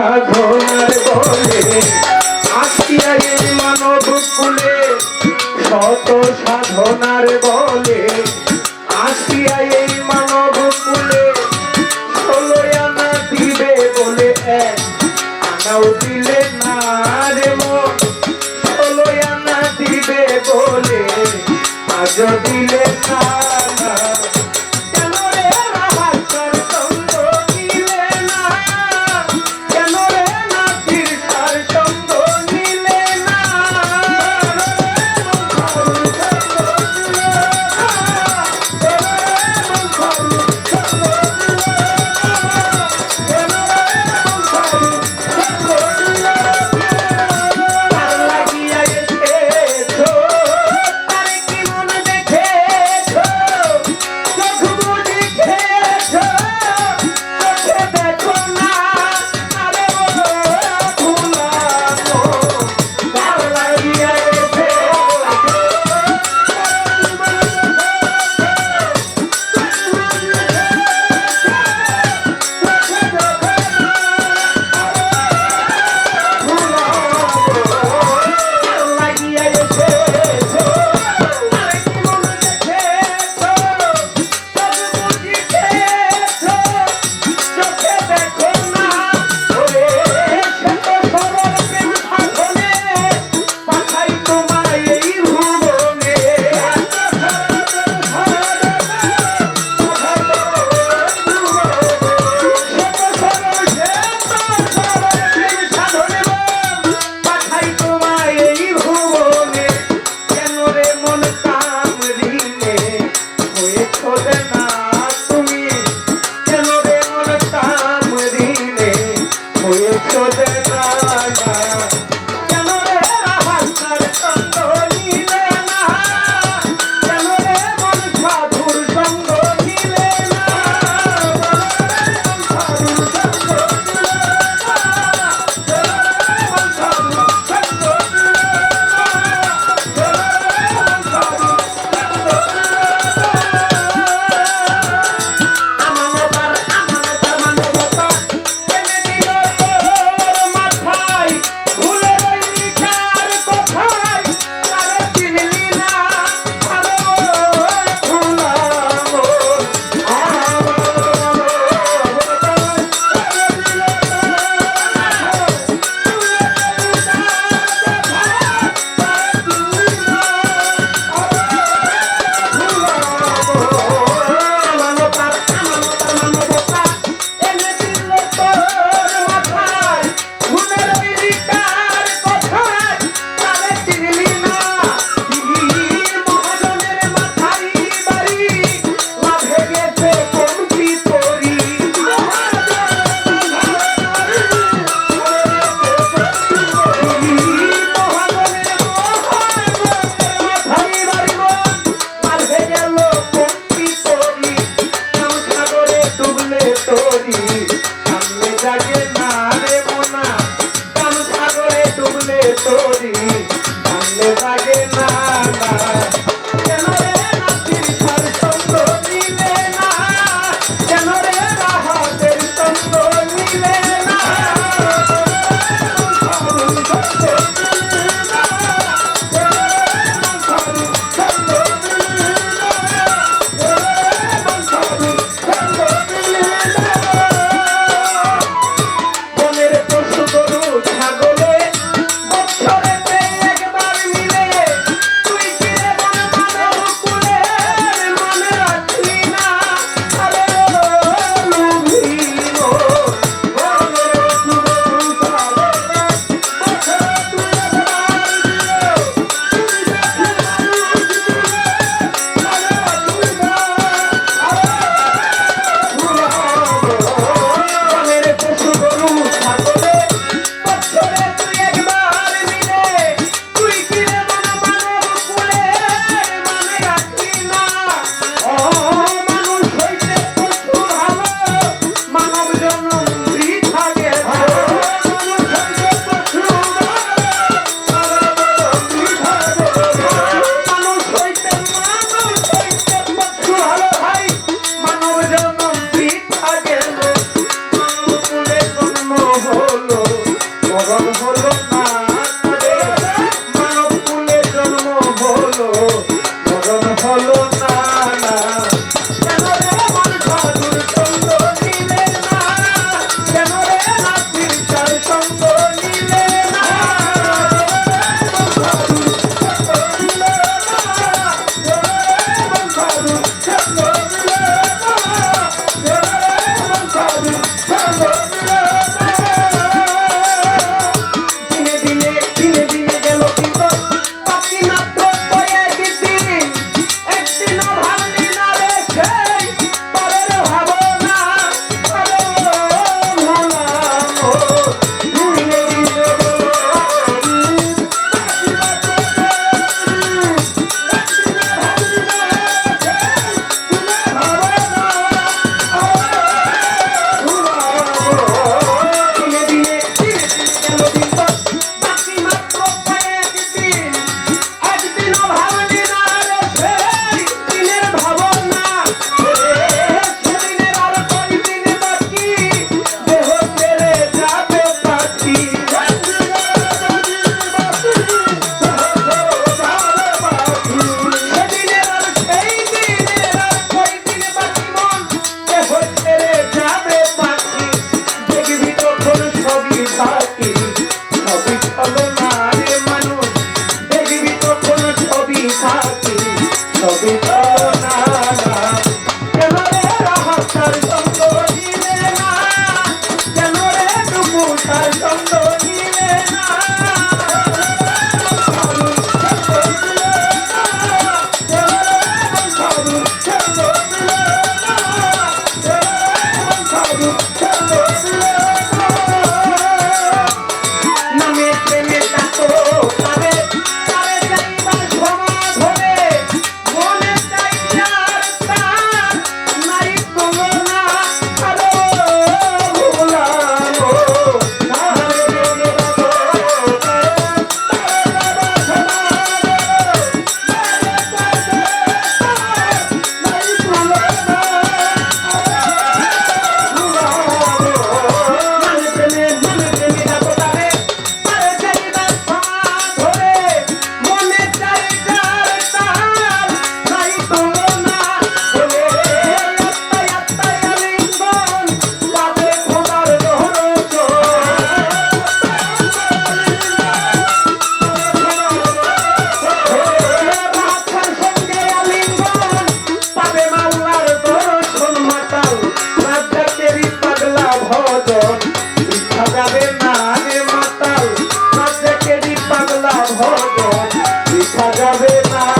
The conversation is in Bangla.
সাধনার বলে আসিয়া মানব কুলে শত সাধনার বলে আসিয়া মানব কুলে ষোলো আনা দিবে বলে এক আনাও দিলে না রে ষোলো আনা দিবে বলে, আজ দিলে না। Turn সাজাবে না।